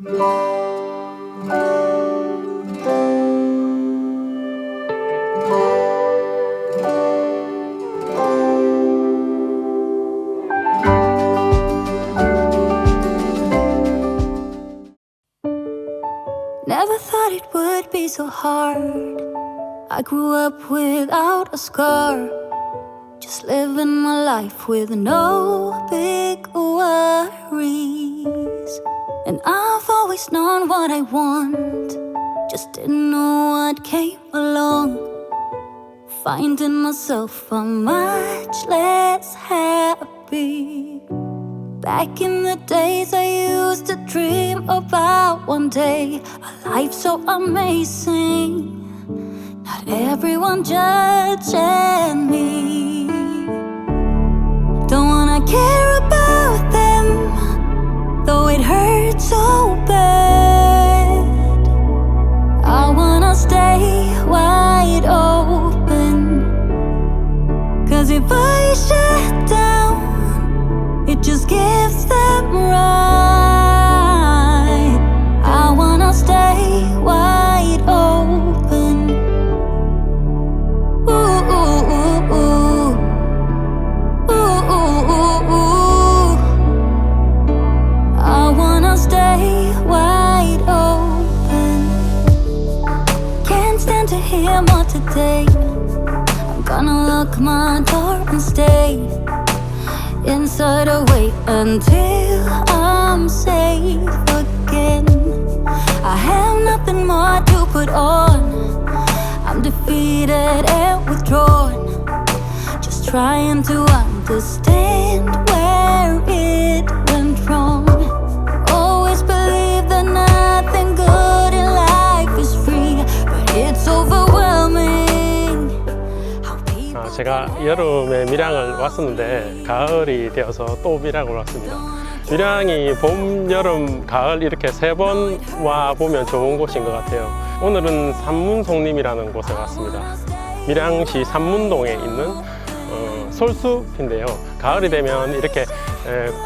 Never thought it would be so hard. I grew up without a scar. Just living my life with no big worries. And I've always known what I want. Just didn't know what came along. Finding myself a much less happy. Back in the days, I used to dream about one day a life so amazing. Not everyone judging me. Don't wanna care so bad. I wanna stay wide open. Cause if I shut down, it just gives lock my door and stay inside or wait until I'm safe again. I have nothing more to put on. I'm defeated and withdrawn. Just trying to understand where it went wrong. 제가 여름에 밀양을 왔었는데 가을이 되어서 또 밀양을 왔습니다. 밀양이 봄, 여름, 가을 이렇게 세 번 와 보면 좋은 곳인 것 같아요. 오늘은 산문송림이라는 곳에 왔습니다. 밀양시 산문동에 있는 어, 솔숲인데요. 가을이 되면 이렇게 에,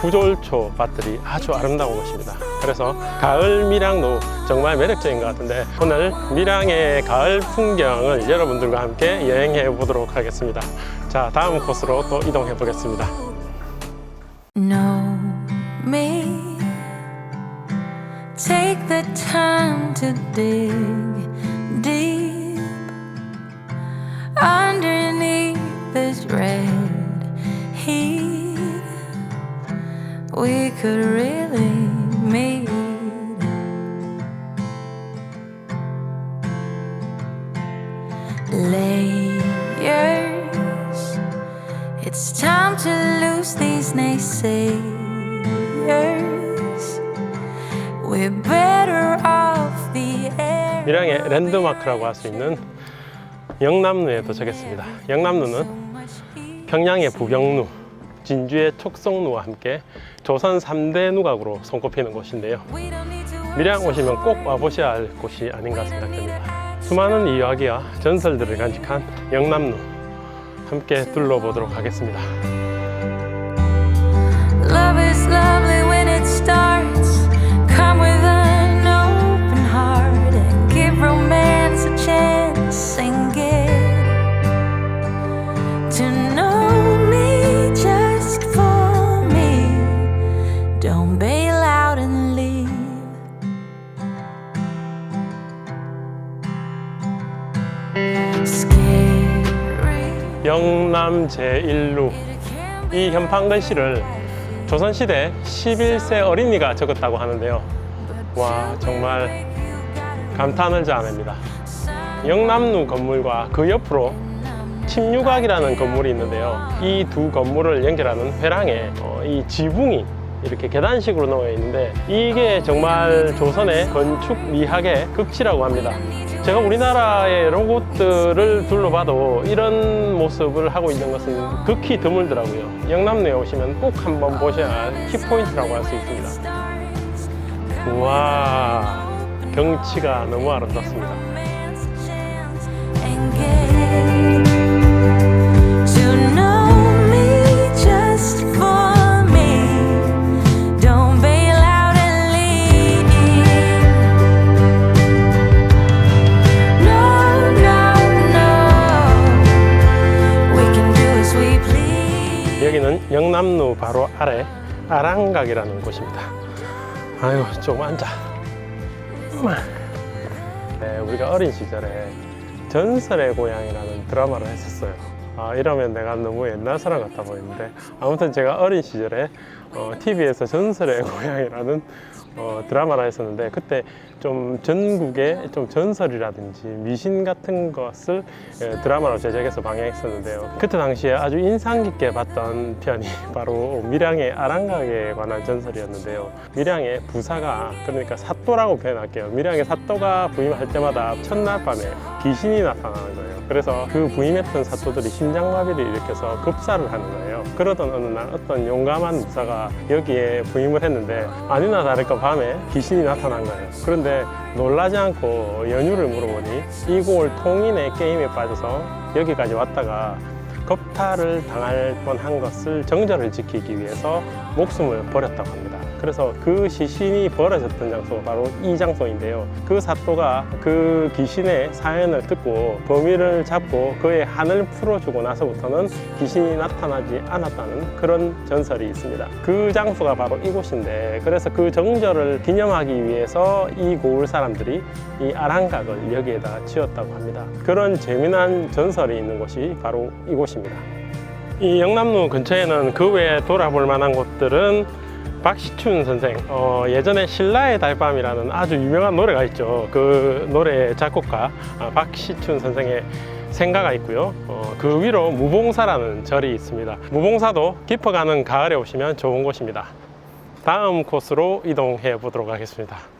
구졸초 밭들이 아주 아름다운 곳입니다. 그래서 가을 밀양도 정말 매력적인 것 같은데 오늘 밀양의 가을 풍경을 여러분들과 함께 여행해 보도록 하겠습니다. 자, 다음 코스로 또 이동해 보겠습니다. know me. Take the time to dig deep underneath this red heat. We could really meet. Layers. It's time to lose these naysayers. We're better off the air. 밀양의 랜드마크라고 할 수 있는 영남루에 도착했습니다. 영남루는 평양의 부경루, 진주의 촉성루와 함께 조선 3대 누각으로 손꼽히는 곳인데요. 밀양 오시면 꼭 와보셔야 할 곳이 아닌가 생각됩니다. 수많은 이야기와 전설들을 간직한 영남루 함께 둘러보도록 하겠습니다. 영남 제1루 이 현판 글씨를 조선시대 11세 어린이가 적었다고 하는데요. 와 정말 감탄을 자아냅니다. 영남루 건물과 그 옆으로 침류각이라는 건물이 있는데요. 이 두 건물을 연결하는 회랑에 어, 이 지붕이 이렇게 계단식으로 놓여 있는데 이게 정말 조선의 건축 미학의 극치라고 합니다. 제가 우리나라의 곳들을 둘러봐도 이런 모습을 하고 있는 것은 극히 드물더라고요. 영남루에 오시면 꼭 한번 보셔야 할 키포인트라고 할 수 있습니다. 우와, 경치가 너무 아름답습니다. 아랑각이라는 곳입니다. 아이고 좀 앉아. 네, 우리가 어린 시절에 전설의 고향이라는 드라마를 했었어요. 아, 이러면 내가 너무 옛날 사람 같아 보이는데 아무튼 제가 어린 시절에 어, TV에서 전설의 고향이라는 어, 드라마를 했었는데 그때 좀 전국에 좀 전설이라든지 미신 같은 것을 예, 드라마로 제작해서 방영했었는데요. 그때 당시에 아주 인상 깊게 봤던 편이 바로 밀양의 아랑각에 관한 전설이었는데요. 밀양의 부사가 그러니까 사또라고 표현할게요. 밀양의 사또가 부임할 때마다 첫날 밤에 귀신이 나타나는 거예요. 그래서 그 부임했던 사또들이 심장마비를 일으켜서 급사를 하는 거예요. 그러던 어느 날 어떤 용감한 부사가 여기에 부임을 했는데 아니나 다를까 밤에 귀신이 나타난 거예요. 그런데 놀라지 않고 연유를 물어보니 이골 통인의 게임에 빠져서 여기까지 왔다가 겁탈을 당할 뻔한 것을 정절을 지키기 위해서 목숨을 버렸다고 합니다. 그래서 그 시신이 벌어졌던 장소가 바로 이 장소인데요. 그 사또가 그 귀신의 사연을 듣고 범인을 잡고 그의 한을 풀어주고 나서부터는 귀신이 나타나지 않았다는 그런 전설이 있습니다. 그 장소가 바로 이곳인데 그래서 그 정절을 기념하기 위해서 이 고을 사람들이 이 아랑각을 여기에다 지었다고 합니다. 그런 재미난 전설이 있는 곳이 바로 이곳입니다. 이 영남로 근처에는 그 외에 돌아볼 만한 곳들은 박시춘 선생, 어, 예전에 신라의 달밤이라는 아주 유명한 노래가 있죠. 그 노래의 작곡가 아, 박시춘 선생의 생가가 있고요. 어, 그 위로 무봉사라는 절이 있습니다. 무봉사도 깊어가는 가을에 오시면 좋은 곳입니다. 다음 코스로 이동해 보도록 하겠습니다.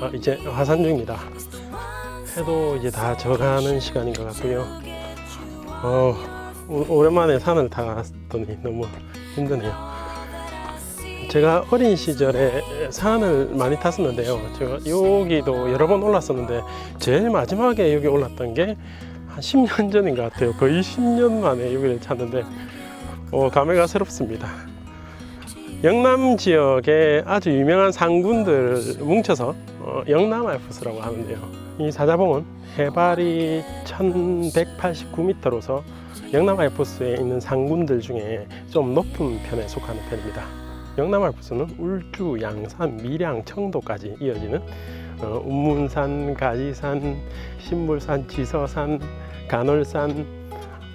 아, 이제 화산 중입니다. 해도 이제 다 져가는 시간인 것 같고요. 어, 오- 오랜만에 산을 타봤더니 너무 힘드네요. 제가 어린 시절에 산을 많이 탔었는데요. 제가 여기도 여러 번 올랐었는데 제일 마지막에 여기 올랐던 게 한 10년 전인 것 같아요. 거의 10년 만에 여기를 찾는데 어, 감회가 새롭습니다. 영남 지역의 아주 유명한 상군들 뭉쳐서 어, 영남 알프스라고 하는데요. 이 사자봉은 해발이 1189m로서 영남 알프스에 있는 상군들 중에 좀 높은 편에 속하는 편입니다. 영남 알프스는 울주, 양산, 밀양, 청도까지 이어지는 어, 운문산, 가지산, 신물산, 지서산, 간월산,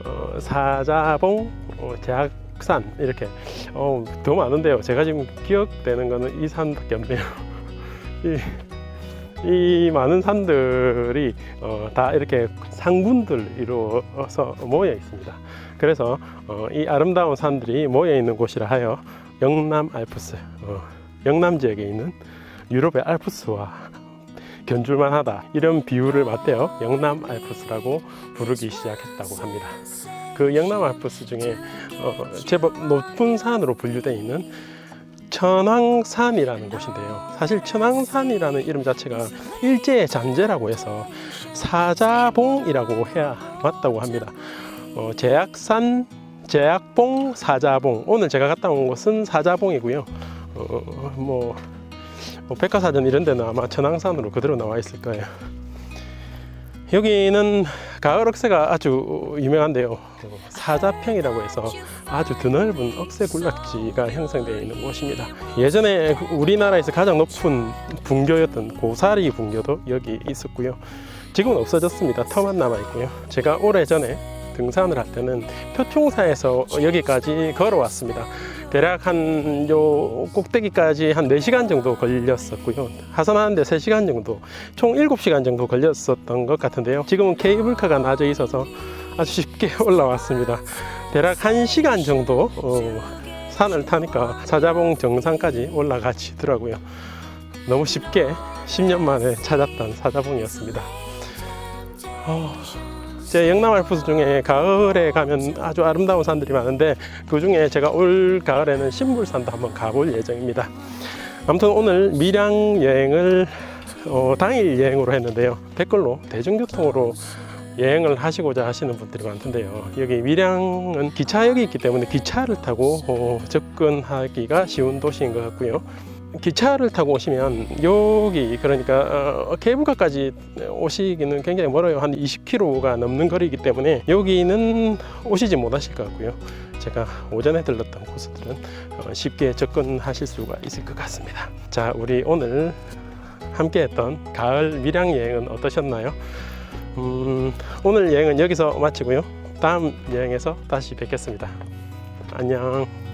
어, 사자봉, 어, 제악 산 이렇게 어, 더 많은데요. 제가 지금 기억되는 거는 이 산밖에 없네요. 이, 이 많은 산들이 어, 다 이렇게 상군들 이루어서 모여 있습니다. 그래서 어, 이 아름다운 산들이 모여 있는 곳이라 하여 영남 알프스, 어, 영남 지역에 있는 유럽의 알프스와 견줄만 하다 이런 비유를 맞대어 영남 알프스라고 부르기 시작했다고 합니다. 그 영남 알프스 중에 어, 제법 높은 산으로 분류되어 있는 천왕산이라는 곳인데요. 사실 천왕산이라는 이름 자체가 일제의 잔재라고 해서 사자봉이라고 해야 맞다고 합니다. 어, 제약산, 제약봉, 사자봉. 오늘 제가 갔다 온 곳은 사자봉이고요. 어, 뭐, 뭐 백과사전 이런 데는 아마 천왕산으로 그대로 나와 있을 거예요. 여기는 가을 억새가 아주 유명한데요. 어, 사자평이라고 해서 아주 드넓은 억새 군락지가 형성되어 있는 곳입니다. 예전에 그 우리나라에서 가장 높은 분교였던 고사리 분교도 여기 있었고요. 지금은 없어졌습니다. 터만 남아 있고요. 제가 오래 전에 등산을 할 때는 표충사에서 여기까지 걸어왔습니다. 대략 한 요 꼭대기까지 한 4시간 정도 걸렸었고요. 하산하는데 3시간 정도, 총 7시간 정도 걸렸었던 것 같은데요. 지금은 케이블카가 놔져 있어서 아주 쉽게 올라왔습니다. 대략 1시간 정도 어, 산을 타니까 사자봉 정상까지 올라가지더라고요. 너무 쉽게 10년 만에 찾았던 사자봉이었습니다. 어, 제 영남 알프스 중에 가을에 가면 아주 아름다운 산들이 많은데 그 중에 제가 올 가을에는 신불산도 한번 가볼 예정입니다. 아무튼 오늘 밀양 여행을 어, 당일 여행으로 했는데요. 댓글로 대중교통으로 여행을 하시고자 하시는 분들이 많던데요. 여기 밀양은 기차역이 있기 때문에 기차를 타고 어, 접근하기가 쉬운 도시인 것 같고요. 기차를 타고 오시면 여기 그러니까 어, 케이블카까지 오시기는 굉장히 멀어요. 한 20km가 넘는 거리이기 때문에 여기는 오시지 못하실 것 같고요. 제가 오전에 들렀던 코스들은 어, 쉽게 접근하실 수가 있을 것 같습니다. 자 우리 오늘 함께 했던 가을 밀양 여행은 어떠셨나요? 음, 오늘 여행은 여기서 마치고요. 다음 여행에서 다시 뵙겠습니다. 안녕